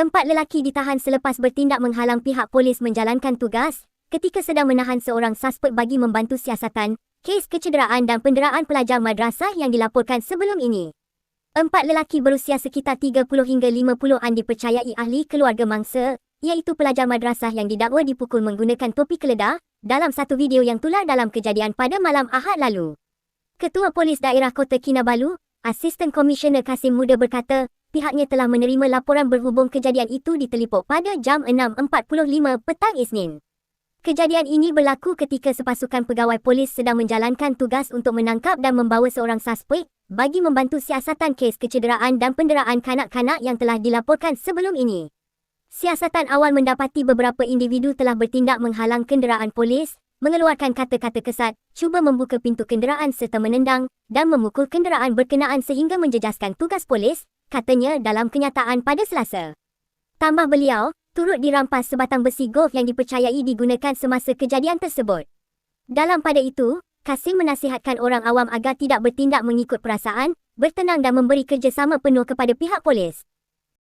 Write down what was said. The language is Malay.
Empat lelaki ditahan selepas bertindak menghalang pihak polis menjalankan tugas ketika sedang menahan seorang suspek bagi membantu siasatan kes kecederaan dan penderaan pelajar madrasah yang dilaporkan sebelum ini. Empat lelaki berusia sekitar 30 hingga 50-an dipercayai ahli keluarga mangsa, iaitu pelajar madrasah yang didakwa dipukul menggunakan topi keledar dalam satu video yang tular dalam kejadian pada malam Ahad lalu. Ketua Polis Daerah Kota Kinabalu, Asisten Komisioner Kasim Muda berkata, pihaknya telah menerima laporan berhubung kejadian itu di Telipok pada jam 6.45 petang Isnin. Kejadian ini berlaku ketika sepasukan pegawai polis sedang menjalankan tugas untuk menangkap dan membawa seorang suspek bagi membantu siasatan kes kecederaan dan penderaan kanak-kanak yang telah dilaporkan sebelum ini. Siasatan awal mendapati beberapa individu telah bertindak menghalang kenderaan polis, mengeluarkan kata-kata kesat, cuba membuka pintu kenderaan serta menendang dan memukul kenderaan berkenaan sehingga menjejaskan tugas polis, katanya dalam kenyataan pada Selasa. Tambah beliau, turut dirampas sebatang besi golf yang dipercayai digunakan semasa kejadian tersebut. Dalam pada itu, Kasim menasihatkan orang awam agar tidak bertindak mengikut perasaan, bertenang dan memberi kerjasama penuh kepada pihak polis.